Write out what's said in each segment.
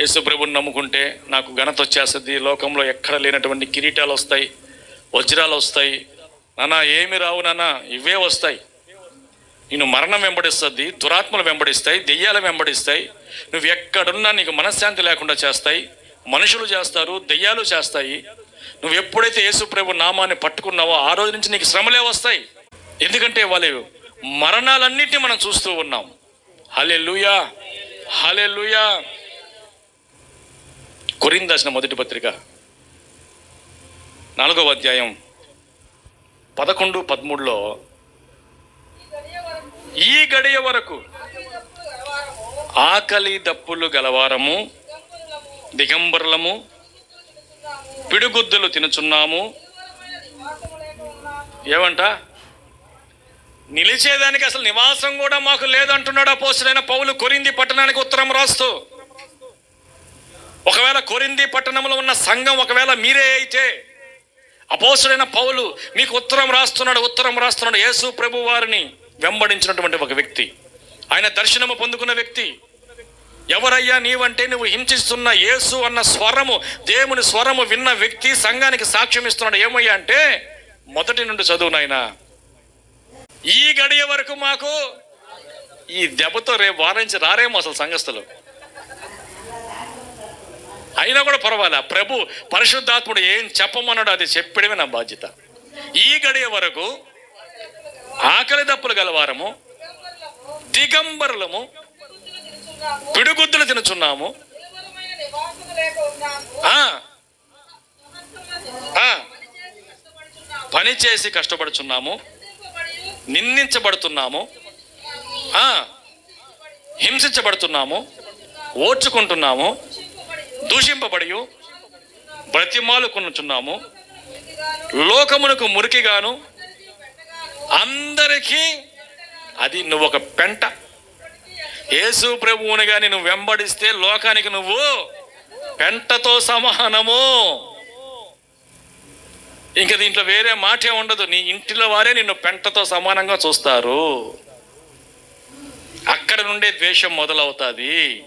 యేసుప్రభుని నమ్ముకుంటే నాకు ఘనత వచ్చేస్తుంది. లోకంలో ఎక్కడ లేనటువంటి కిరీటాలు వస్తాయి వజ్రాలు వస్తాయి. నాన్న ఏమి రావు నాన్న ఇవే వస్తాయి. నేను మరణం వెంబడిస్తుంది దురాత్మలు వెంబడిస్తాయి దెయ్యాలు వెంబడిస్తాయి. నువ్వు ఎక్కడున్నా నీకు మనశ్శాంతి లేకుండా చేస్తాయి. మనుషులు చేస్తారు దెయ్యాలు చేస్తాయి. నువ్వు ఎప్పుడైతే యేసుప్రభు నామాన్ని పట్టుకున్నావో ఆ రోజు నుంచి నీకు శ్రమలే వస్తాయి. ఎందుకంటే వాళ్ళు మరణాలన్నింటినీ మనం చూస్తూ ఉన్నాం. హలే లూయా హలే లూయా కొరిందాసిన మొదటి పత్రిక నాలుగవ అధ్యాయం పదకొండు పదమూడులో ఈ గడియ వరకు ఆకలి దప్పులు గలవారము దిగంబరులము పిడుగుద్దులు తినుచున్నాము. ఏమంట నిలిచేదానికి అసలు నివాసం కూడా మాకు లేదంటున్నాడు అపోసుడైన పౌలు కొరింది పట్టణానికి ఉత్తరం రాస్తూ. ఒకవేళ కొరింది పట్టణంలో ఉన్న సంఘం ఒకవేళ మీరే అయితే అపోసుడైన పౌలు మీకు ఉత్తరం రాస్తున్నాడు ఉత్తరం రాస్తున్నాడు. యేసు ప్రభు వారిని వెంబడించినటువంటి ఒక వ్యక్తి. ఆయన దర్శనము పొందుకున్న వ్యక్తి. ఎవరయ్యా నీవంటే నువ్వు హింసిస్తున్న యేసు అన్న స్వరము దేవుని స్వరము విన్న వ్యక్తి సంఘానికి సాక్ష్యం ఇస్తున్నాడు. ఏమయ్యా అంటే మొదటి నుండి చదువు నాయన. ఈ గడియ వరకు మాకు ఈ దెబ్బతో రేపు వారించి రారేమో అసలు సంఘస్థలు. అయినా కూడా పర్వాలే? ప్రభు పరిశుద్ధాత్ముడు ఏం చెప్పమన్నాడు అది చెప్పడమే నా బాధ్యత. ఈ గడియ వరకు ఆకలి దప్పులు గలవారము దిగంబరులము పిడుగుద్దులు తినుచున్నాము. పని చేసి కష్టపడుచున్నాము నిందించబడుతున్నాము హింసించబడుతున్నాము ఓర్చుకుంటున్నాము దూషింపబడి బ్రతిమాలుకొనుచున్నాము లోకమునకు మురికిగాను అందరికీ అది నువ్వు ఒక పెంట. యేసు ప్రభువుని కానీ నువ్వు వెంబడిస్తే లోకానికి నువ్వు పెంటతో సమానము. ఇంక దీంట్లో వేరే మాటే ఉండదు. నీ ఇంటిలో వారే నిన్ను పెంటతో సమానంగా చూస్తారు. అక్కడ నుండే ద్వేషం మొదలవుతుంది.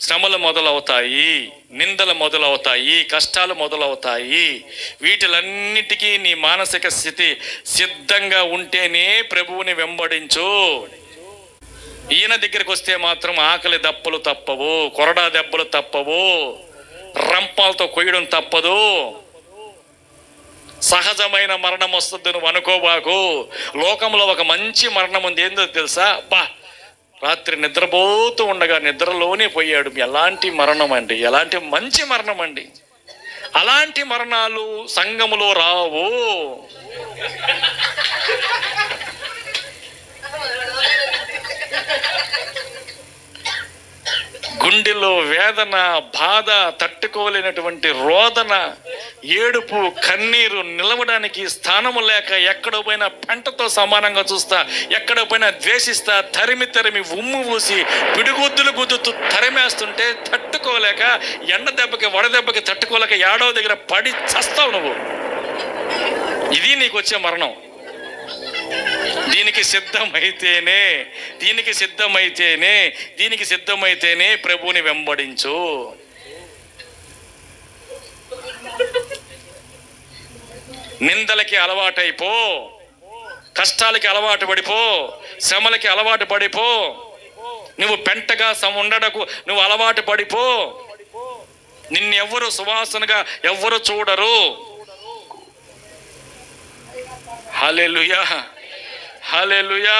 శ్రమలు మొదలవుతాయి నిందలు మొదలవుతాయి కష్టాలు మొదలవుతాయి. వీటిలన్నిటికీ నీ మానసిక స్థితి సిద్ధంగా ఉంటేనే ప్రభువుని వెంబడించు. ఈయన దగ్గరికి వస్తే మాత్రం ఆకలి దప్పలు తప్పవు కొరడా దెబ్బలు తప్పవు రంపాలతో కొయ్యడం తప్పదు. సహజమైన మరణం వస్తుంది నువ్వు అనుకోబాకు. లోకంలో ఒక మంచి మరణం ఉంది ఏందో తెలుసా? బా రాత్రి నిద్రపోతూ ఉండగా నిద్రలోనే పోయాడు. ఎలాంటి మరణం అండి? ఎలాంటి మంచి మరణం అండి? అలాంటి మరణాలు సంఘములో రావు? గుండెలో వేదన బాధ తట్టుకోలేనటువంటి రోదన ఏడుపు కన్నీరు నిలవడానికి స్థానము లేక ఎక్కడ పోయినా పెంటతో సమానంగా చూస్తా ఎక్కడ పోయినా ద్వేషిస్తా తరిమి తరిమి ఉమ్ము పూసి పిడిగుద్దులు గుద్దుతూ తరిమేస్తుంటే తట్టుకోలేక ఎండ దెబ్బకి వడదెబ్బకి తట్టుకోలేక ఏడవ దగ్గర పడి చస్తావు నువ్వు. ఇది నీకు వచ్చే మరణం. దీనికి సిద్ధమైతేనే దీనికి సిద్ధమైతేనే దీనికి సిద్ధమైతేనే ప్రభువుని వెంబడించు. నిందలకి అలవాటైపో కష్టాలకి అలవాటు పడిపో శ్రమలకి అలవాటు పడిపో నువ్వు పెంటగా సమ ఉండడకు నువ్వు అలవాటు పడిపో. నిన్నెవ్వరు సువాసనగా ఎవ్వరు చూడరు. హల్లెలూయా. హల్లెలూయా